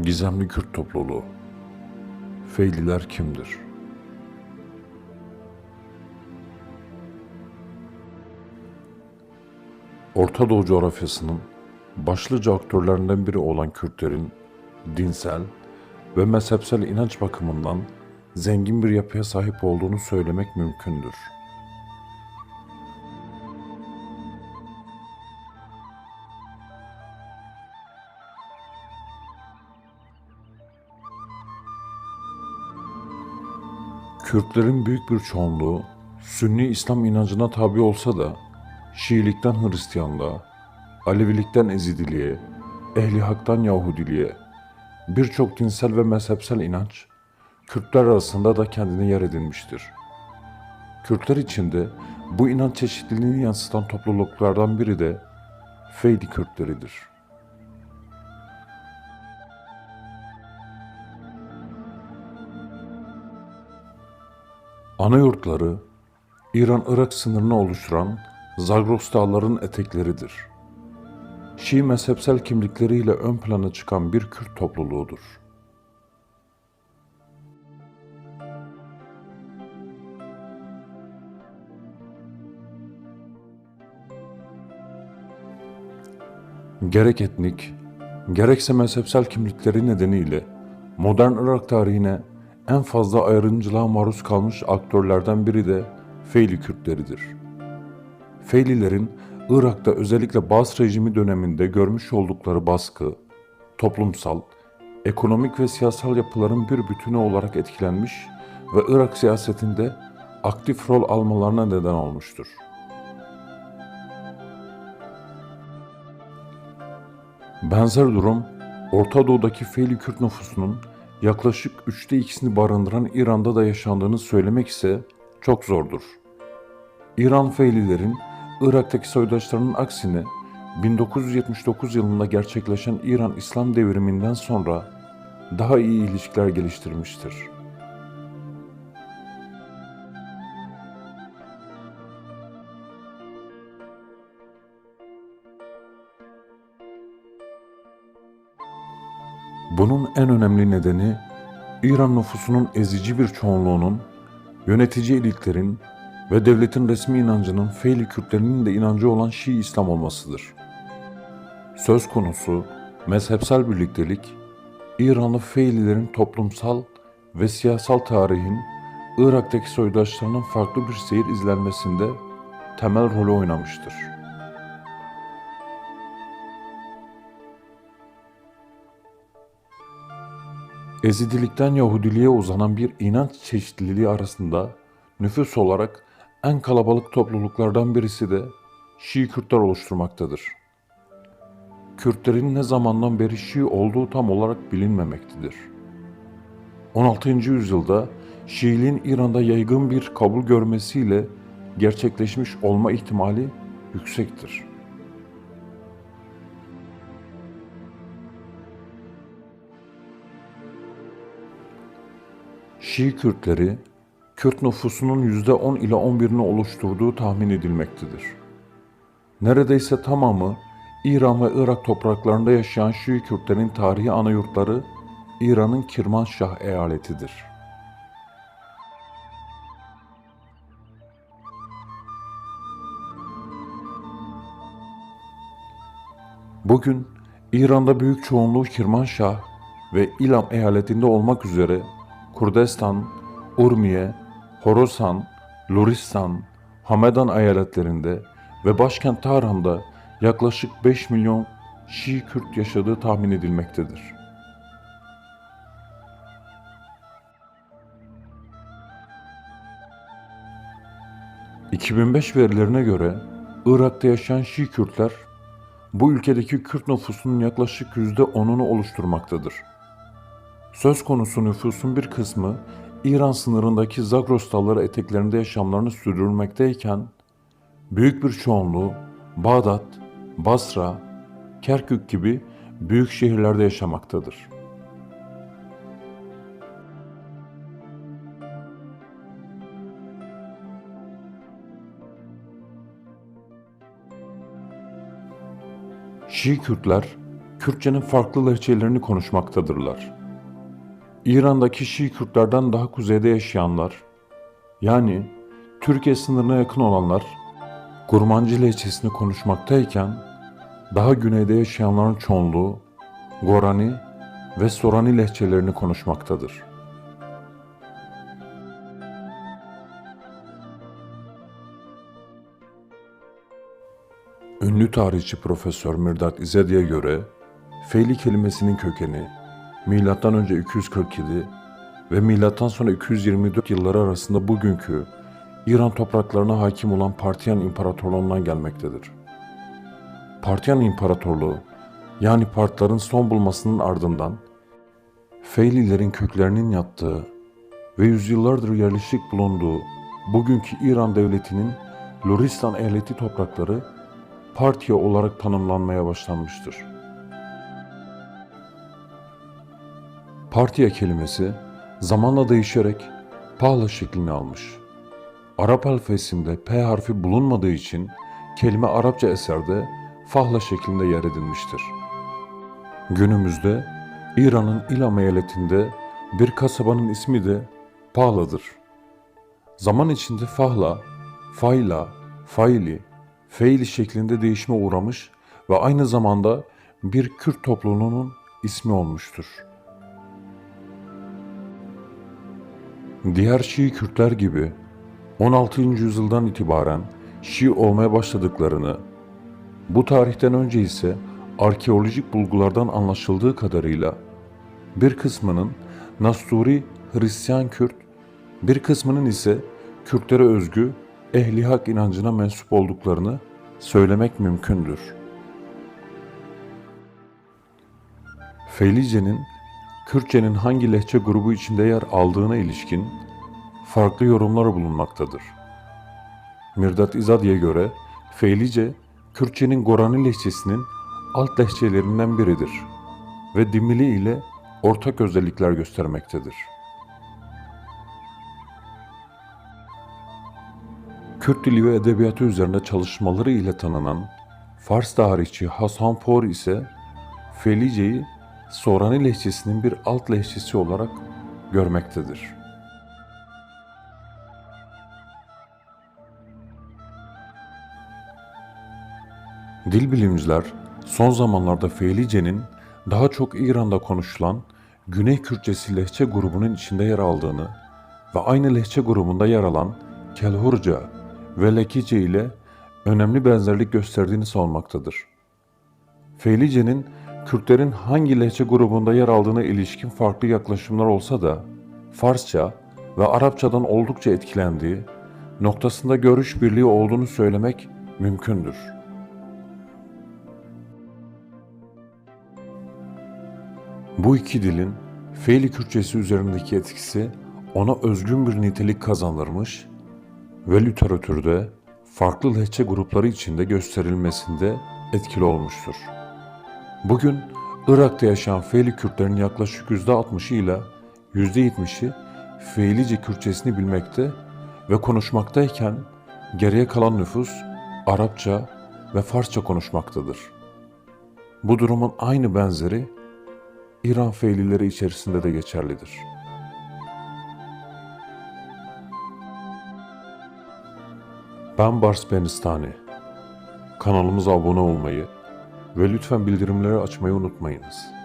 Gizemli Kürt topluluğu. Feyliler kimdir? Orta Doğu coğrafyasının başlıca aktörlerinden biri olan Kürtlerin dinsel ve mezhepsel inanç bakımından zengin bir yapıya sahip olduğunu söylemek mümkündür. Kürtlerin büyük bir çoğunluğu Sünni İslam inancına tabi olsa da Şiilikten Hristiyanlığa, Alevilikten Ezidiliğe, Ehli Hak'tan Yahudiliğe birçok dinsel ve mezhepsel inanç Kürtler arasında da kendine yer edinmiştir. Kürtler içinde bu inanç çeşitliliğini yansıtan topluluklardan biri de Feyli Kürtleridir. Ana yurtları İran-Irak sınırını oluşturan Zagros Dağları'nın etekleridir. Şii mezhepsel kimlikleriyle ön plana çıkan bir Kürt topluluğudur. Gerek etnik, gerekse mezhepsel kimlikleri nedeniyle modern Irak tarihine en fazla ayrımcılığa maruz kalmış aktörlerden biri de Feyli Kürtleridir. Feylilerin Irak'ta özellikle Bas rejimi döneminde görmüş oldukları baskı, toplumsal, ekonomik ve siyasal yapıların bir bütünü olarak etkilenmiş ve Irak siyasetinde aktif rol almalarına neden olmuştur. Benzer durum Orta Doğu'daki Feyli Kürt nüfusunun yaklaşık üçte ikisini barındıran İran'da da yaşandığını söylemek ise çok zordur. İran Feylilerin Irak'taki soydaşlarının aksine 1979 yılında gerçekleşen İran İslam devriminden sonra daha iyi ilişkiler geliştirmiştir. Bunun en önemli nedeni İran nüfusunun ezici bir çoğunluğunun yönetici elitlerin ve devletin resmi inancının Feyli Kürtlerinin de inancı olan Şii İslam olmasıdır. Söz konusu mezhepsel birliktelik, İranlı Feylilerin toplumsal ve siyasal tarihin Irak'taki soydaşlarının farklı bir seyir izlenmesinde temel rolü oynamıştır. Ezidilikten Yahudiliğe uzanan bir inanç çeşitliliği arasında nüfus olarak en kalabalık topluluklardan birisi de Şii Kürtler oluşturmaktadır. Kürtlerin ne zamandan beri Şii olduğu tam olarak bilinmemektedir. 16. yüzyılda Şiiliğin İran'da yaygın bir kabul görmesiyle gerçekleşmiş olma ihtimali yüksektir. Şii Kürtleri, Kürt nüfusunun %10 ile 11'ini oluşturduğu tahmin edilmektedir. Neredeyse tamamı İran ve Irak topraklarında yaşayan Şii Kürtlerin tarihi ana yurtları İran'ın Kirmanşah eyaletidir. Bugün İran'da büyük çoğunluğu Kirmanşah ve İlam eyaletinde olmak üzere Kurdistan, Urmiye, Horasan, Luristan, Hamedan eyaletlerinde ve başkent Tahran'da yaklaşık 5 milyon Şii Kürt yaşadığı tahmin edilmektedir. ...2005 verilerine göre Irak'ta yaşayan Şii Kürtler... ...bu ülkedeki Kürt nüfusunun yaklaşık %10'unu oluşturmaktadır. Söz konusu nüfusun bir kısmı İran sınırındaki Zagros dağları eteklerinde yaşamlarını sürdürmekteyken büyük bir çoğunluğu Bağdat, Basra, Kerkük gibi büyük şehirlerde yaşamaktadır. Şii Kürtler Kürtçenin farklı lehçelerini konuşmaktadırlar. İran'daki Şii Kürtlerden daha kuzeyde yaşayanlar, yani Türkiye sınırına yakın olanlar, Gurmancı lehçesini konuşmaktayken, daha güneyde yaşayanların çoğunluğu Gorani ve Sorani lehçelerini konuşmaktadır. Ünlü tarihçi Profesör Mirdat İzedi'ye göre Feyli kelimesinin kökeni milattan önce 247 ve milattan sonra 224 yılları arasında bugünkü İran topraklarına hakim olan Partiyan İmparatorluğundan gelmektedir. Partiyan İmparatorluğu yani Partların son bulmasının ardından Feylilerin köklerinin yattığı ve yüzyıllardır yerleşik bulunduğu bugünkü İran devletinin Luristan ehleti toprakları Partiya olarak tanımlanmaya başlanmıştır. Partiya kelimesi zamanla değişerek Pahla şeklini almış. Arap alfabesinde P harfi bulunmadığı için kelime Arapça eserde Fahla şeklinde yer edilmiştir. Günümüzde İran'ın İlam eyaletinde bir kasabanın ismi de Pahla'dır. Zaman içinde Fahla, Fayla, Fayli, Feyli şeklinde değişime uğramış ve aynı zamanda bir Kürt topluluğunun ismi olmuştur. Diğer Şii Kürtler gibi 16. yüzyıldan itibaren Şii olmaya başladıklarını, bu tarihten önce ise arkeolojik bulgulardan anlaşıldığı kadarıyla bir kısmının Nasturi Hristiyan Kürt, bir kısmının ise Kürtlere özgü ehli hak inancına mensup olduklarını söylemek mümkündür. Feylice'nin Kürtçenin hangi lehçe grubu içinde yer aldığına ilişkin farklı yorumlar bulunmaktadır. Mirdat İzadi'ye göre Feylice, Kürtçenin Gorani lehçesinin alt lehçelerinden biridir ve Dimili ile ortak özellikler göstermektedir. Kürt dili ve edebiyatı üzerinde çalışmaları ile tanınan Fars tarihçi Hasan Por ise Felice'yi Sorani lehçesinin bir alt lehçesi olarak görmektedir. Dil bilimciler son zamanlarda Feylice'nin daha çok İran'da konuşulan Güney Kürtçesi lehçe grubunun içinde yer aldığını ve aynı lehçe grubunda yer alan Kelhurca ve Lekice ile önemli benzerlik gösterdiğini savunmaktadır. Feylice'nin Kürtlerin hangi lehçe grubunda yer aldığına ilişkin farklı yaklaşımlar olsa da Farsça ve Arapçadan oldukça etkilendiği noktasında görüş birliği olduğunu söylemek mümkündür. Bu iki dilin Feyli Kürtçesi üzerindeki etkisi ona özgün bir nitelik kazandırmış ve literatürde farklı lehçe grupları içinde gösterilmesinde etkili olmuştur. Bugün Irak'ta yaşayan Feyli Kürtlerin yaklaşık %60'ı ile %70'i Feylice Kürtçesini bilmekte ve konuşmaktayken geriye kalan nüfus Arapça ve Farsça konuşmaktadır. Bu durumun aynı benzeri İran Feylileri içerisinde de geçerlidir. Ben Bars Benistani. Kanalımıza abone olmayı ve lütfen bildirimleri açmayı unutmayınız.